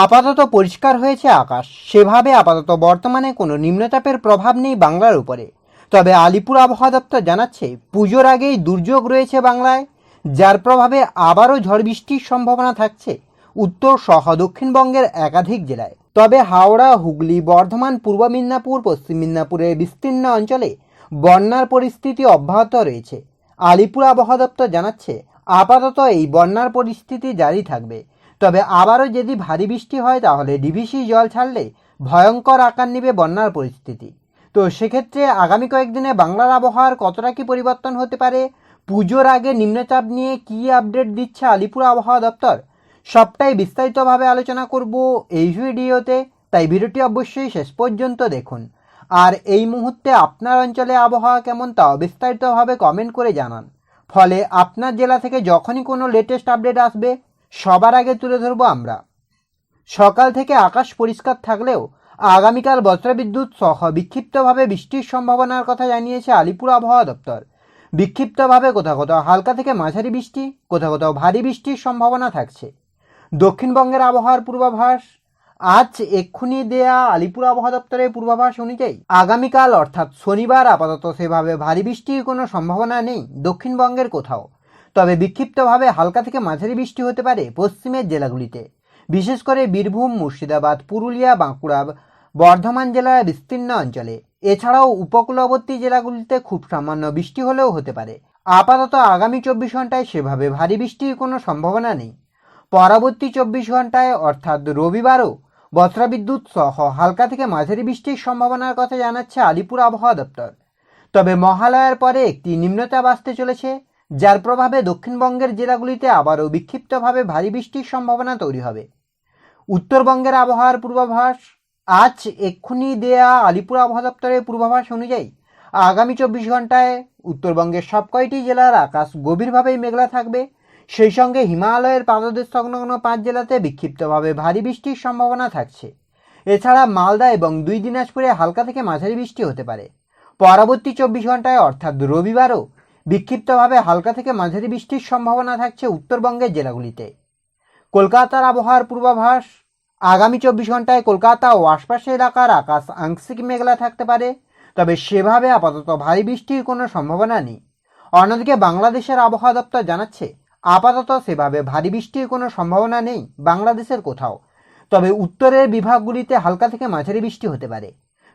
আপাতত পরিষ্কার হয়েছে আকাশ। সেভাবে আপাতত বর্তমানে কোনো নিম্নচাপের প্রভাব নেই বাংলার উপরে। তবে আলিপুর আবহাওয়া দপ্তর জানাচ্ছে, পুজোর আগেই দুর্যোগ রয়েছে বাংলায়, যার প্রভাবে আবারও ঝড় বৃষ্টির সম্ভাবনা থাকছে উত্তর সহ দক্ষিণবঙ্গের একাধিক জেলায়। তবে হাওড়া, হুগলি, বর্ধমান, পূর্ব মিদনাপুর, পশ্চিম মিদনাপুরের বিস্তীর্ণ অঞ্চলে বন্যার পরিস্থিতি অব্যাহত রয়েছে। আলিপুর আবহাওয়া দপ্তর জানাচ্ছে, আপাতত এই বন্যার পরিস্থিতি জারি থাকবে। তবে আবারও যদি ভারী বৃষ্টি হয়, তাহলে ডিভিসি জল ছাড়লে ভয়ঙ্কর আকার নেবে বন্যার পরিস্থিতি। তো সেক্ষেত্রে আগামী কয়েকদিনে বাংলার আবহাওয়ার কতটা কি পরিবর্তন হতে পারে, পুজোর আগে নিম্নচাপ নিয়ে কী আপডেট দিচ্ছে আলিপুর আবহাওয়া দপ্তর, সবটাই বিস্তারিতভাবে আলোচনা করব এই ভিডিওতে। তাই ভিডিওটি অবশ্যই শেষ পর্যন্ত দেখুন। আর এই মুহূর্তে আপনার অঞ্চলে আবহাওয়া কেমন, তাও বিস্তারিতভাবে কমেন্ট করে জানান। ফলে আপনার জেলা থেকে যখনই কোনো লেটেস্ট আপডেট আসবে সবার আগে তুলে ধরবো আমরা। সকাল থেকে আকাশ পরিষ্কার থাকলেও আগামীকাল বজ্রবিদ্যুৎ সহ বিক্ষিপ্তভাবে বৃষ্টির সম্ভাবনার কথা জানিয়েছে আলিপুর আবহাওয়া দপ্তর। বিক্ষিপ্তভাবে কোথাও কোথাও হালকা থেকে মাঝারি বৃষ্টি, কোথাও কোথাও ভারী বৃষ্টির সম্ভাবনা থাকছে। দক্ষিণবঙ্গের আবহাওয়ার পূর্বাভাস, আজ এক্ষুনি দেয়া আলিপুর আবহাওয়া দপ্তরের পূর্বাভাস অনুযায়ী আগামীকাল অর্থাৎ শনিবার আপাতত সেভাবে ভারী বৃষ্টির কোনো সম্ভাবনা নেই দক্ষিণবঙ্গের কোথাও। তবে বিক্ষিপ্তভাবে হালকা থেকে মাঝারি বৃষ্টি হতে পারে পশ্চিমের জেলাগুলিতে। বিশেষ করে বীরভূম, মুর্শিদাবাদ, পুরুলিয়া, বাঁকুড়া, বর্ধমান জেলার বিস্তীর্ণ অঞ্চলে। এছাড়াও উপকূলবর্তী জেলাগুলিতে খুব সামান্য বৃষ্টি হলেও হতে পারে। আপাতত আগামী চব্বিশ ঘন্টায় সেভাবে ভারী বৃষ্টির কোনো সম্ভাবনা নেই। পরবর্তী চব্বিশ ঘন্টায় অর্থাৎ রবিবারও, বজ্রবিদ্যুৎ সহ হালকা থেকে মাঝারি বৃষ্টির সম্ভাবনার কথা জানাচ্ছে আলিপুর আবহাওয়া দপ্তর। তবে মহালয়ার পরে একটি নিম্নচাপ আসতে চলেছে। যার প্রভাবে দক্ষিণবঙ্গের জেলাগুলিতে আবারও বিক্ষিপ্তভাবে ভারী বৃষ্টির সম্ভাবনা তৈরি হবে। উত্তরবঙ্গের আবহাওয়ার পূর্বাভাস আজ এক্ষুনি দেয়া আলিপুর আবহাওয়া দপ্তরের পূর্বাভাস অনুযায়ী আগামী চব্বিশ ঘন্টায় উত্তরবঙ্গের সব কয়টি জেলার আকাশ গভীরভাবেই মেঘলা থাকবে। সেই সঙ্গে হিমালয়ের পাদদেশ সংলগ্ন পাঁচ জেলাতে বিক্ষিপ্তভাবে ভারী বৃষ্টির সম্ভাবনা থাকছে। এছাড়া মালদা এবং দুই দিনাজপুরে হালকা থেকে মাঝারি বৃষ্টি হতে পারে। পরবর্তী চব্বিশ ঘন্টায় অর্থাৎ রবিবারও বিক্ষিপ্তভাবে হালকা থেকে মাঝারি বৃষ্টির সম্ভাবনা থাকছে উত্তরবঙ্গের জেলাগুলিতে। কলকাতার আবহাওয়ার পূর্বাভাস, আগামী চব্বিশ ঘন্টায় কলকাতা ও আশপাশের এলাকার আকাশ আংশিক মেঘলা থাকতে পারে, তবে সেভাবে আপাতত ভারী বৃষ্টির কোনো সম্ভাবনা নেই। অন্যদিকে বাংলাদেশের আবহাওয়া দপ্তর জানাচ্ছে, আপাতত সেভাবে ভারী বৃষ্টির কোনো সম্ভাবনা নেই বাংলাদেশের কোথাও, তবে উত্তরের বিভাগগুলিতে হালকা থেকে মাঝারি বৃষ্টি হতে পারে।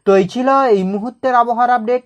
তো এই ছিল এই মুহূর্তের আবহাওয়ার আপডেট।